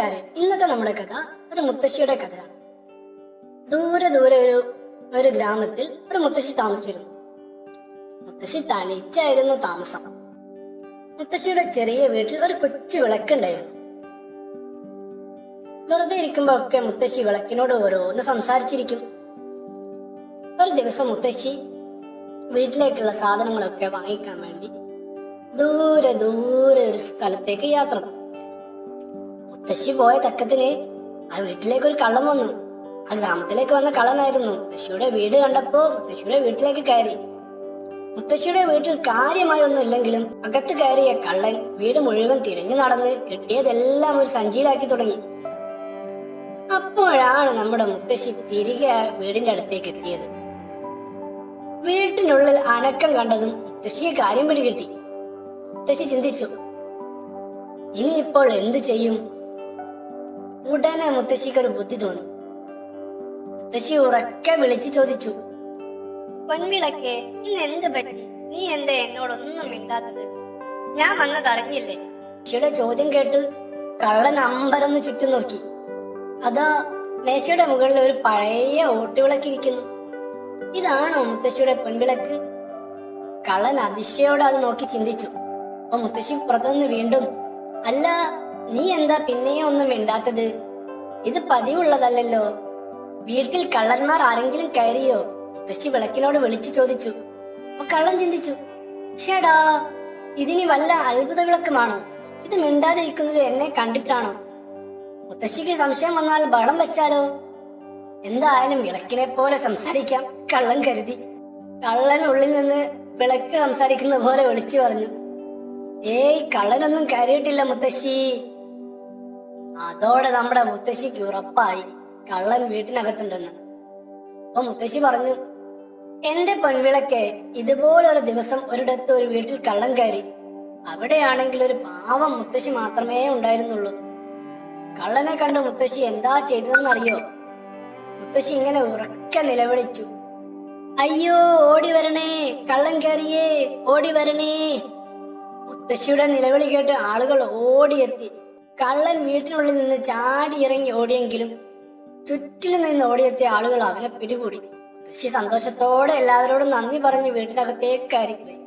കൂട്ടുകാരെ ഇന്നത്തെ നമ്മുടെ കഥ ഒരു മുത്തശ്ശിയുടെ കഥയാണ്. ദൂരെ ദൂരെ ഒരു ഒരു ഗ്രാമത്തിൽ ഒരു മുത്തശ്ശി താമസിച്ചിരുന്നു. മുത്തശ്ശി തനിച്ചായിരുന്നു താമസം. മുത്തശ്ശിയുടെ ചെറിയ വീട്ടിൽ ഒരു കൊച്ചു വിളക്കുണ്ടായിരുന്നു. വെറുതെ ഇരിക്കുമ്പോഴൊക്കെ മുത്തശ്ശി വിളക്കിനോട് ഓരോന്ന് സംസാരിച്ചിരിക്കും. ഒരു ദിവസം മുത്തശ്ശി വീട്ടിലേക്കുള്ള സാധനങ്ങളൊക്കെ വാങ്ങിക്കാൻ വേണ്ടി ദൂരെ ദൂരെ ഒരു സ്ഥലത്തേക്ക് യാത്ര പോയി. മുത്തശ്ശി പോയ തക്കത്തിന് ആ വീട്ടിലേക്ക് ഒരു കള്ളം വന്നു. ആ ഗ്രാമത്തിലേക്ക് വന്ന കള്ളനായിരുന്നു. മുത്തശ്ശിയുടെ വീട് കണ്ടപ്പോ മുത്തശ്ശിയുടെ വീട്ടിലേക്ക് കയറി. മുത്തശ്ശിയുടെ വീട്ടിൽ കാര്യമായി ഒന്നും ഇല്ലെങ്കിലും അകത്ത് കയറിയ കള്ളൻ വീട് മുഴുവൻ തിരിഞ്ഞു നടന്ന് കിട്ടിയതെല്ലാം ഒരു സഞ്ചിയിലാക്കി തുടങ്ങി. അപ്പോഴാണ് നമ്മുടെ മുത്തശ്ശി തിരികെ വീടിന്റെ അടുത്തേക്ക് എത്തിയത്. വീട്ടിനുള്ളിൽ അനക്കം കണ്ടതും മുത്തശ്ശിക്ക് കാര്യം പിടികിട്ടി. മുത്തശ്ശി ചിന്തിച്ചു ഇനിയിപ്പോൾ എന്ത് ചെയ്യും? ഉടനെ മുത്തശ്ശിക്ക് ഒരു ബുദ്ധി തോന്നി. മുത്തശ്ശി ഉറക്കെ വിളിച്ചു ചോദിച്ചു പൊൻവിളക്കെ ഇന്ന് എന്ത് പറ്റി? നീ എന്താ എന്നോടൊന്നും മിണ്ടാത്തത്? ഞാൻ വന്നത് അറിഞ്ഞില്ലേ? മുത്തശ്ശിയുടെ ചോദ്യം കേട്ട് കള്ളൻ അമ്പരന്ന് ചുറ്റും നോക്കി. അതാ മേശയുടെ മുകളിൽ ഒരു പഴയ ഓട്ടുവിളക്കിരിക്കുന്നു ഇതാണോ മുത്തശ്ശിയുടെ പൊൻവിളക്ക് കള്ളൻ അതിശയോടെ അത് നോക്കി ചിന്തിച്ചു. അപ്പൊ മുത്തശ്ശി പുറത്തുനിന്ന് വീണ്ടും അല്ല നീ എന്താ പിന്നെയും ഒന്നും മിണ്ടാത്തത്? ഇത് പതിവുള്ളതല്ലല്ലോ. വീട്ടിൽ കള്ളന്മാർ ആരെങ്കിലും കയറിയോ? മുത്തശ്ശി വിളക്കിനോട് വിളിച്ചു ചോദിച്ചു. അപ്പൊ കള്ളൻ ചിന്തിച്ചു ഷേടാ ഇതിനി വല്ല അത്ഭുത വിളക്കുമാണോ? ഇത് മിണ്ടാതിരിക്കുന്നത് എന്നെ കണ്ടിട്ടാണോ? മുത്തശ്ശിക്ക് സംശയം വന്നാൽ ബളം വെച്ചാലോ? എന്തായാലും വിളക്കിനെ പോലെ സംസാരിക്കാം കള്ളൻ കരുതി. കള്ളൻ ഉള്ളിൽ നിന്ന് വിളക്ക് സംസാരിക്കുന്ന പോലെ വിളിച്ചു പറഞ്ഞു. ഏയ് കള്ളനൊന്നും കയറിയിട്ടില്ല മുത്തശ്ശി. അതോടെ നമ്മുടെ മുത്തശ്ശിക്ക് ഉറപ്പായി കള്ളൻ വീട്ടിനകത്തുണ്ടെന്ന്. അപ്പൊ മുത്തശ്ശി പറഞ്ഞു എന്റെ പെൺവിളക്കെ ഇതുപോലൊരു ദിവസം ഒരിടത്ത് ഒരു വീട്ടിൽ കള്ളൻ കയറി. അവിടെയാണെങ്കിൽ ഒരു പാവം മുത്തശ്ശി മാത്രമേ ഉണ്ടായിരുന്നുള്ളൂ. കള്ളനെ കണ്ട് മുത്തശ്ശി എന്താ ചെയ്തതെന്നറിയോ? മുത്തശ്ശി ഇങ്ങനെ ഉറക്കെ നിലവിളിച്ചു അയ്യോ ഓടി വരണേ കള്ളൻ കയറിയേ ഓടി വരണേ. മുത്തശ്ശിയുടെ നിലവിളി കേട്ട് ആളുകൾ ഓടിയെത്തി. കള്ളൻ വീട്ടിനുള്ളിൽ നിന്ന് ചാടി ഇറങ്ങി ഓടിയെങ്കിലും ചുറ്റിലും നിന്ന് ഓടിയെത്തിയ ആളുകൾ അവനെ പിടികൂടി. മുത്തശ്ശി സന്തോഷത്തോടെ എല്ലാവരോടും നന്ദി പറഞ്ഞ് വീട്ടിനകത്തേക്ക് കയറിപ്പോയി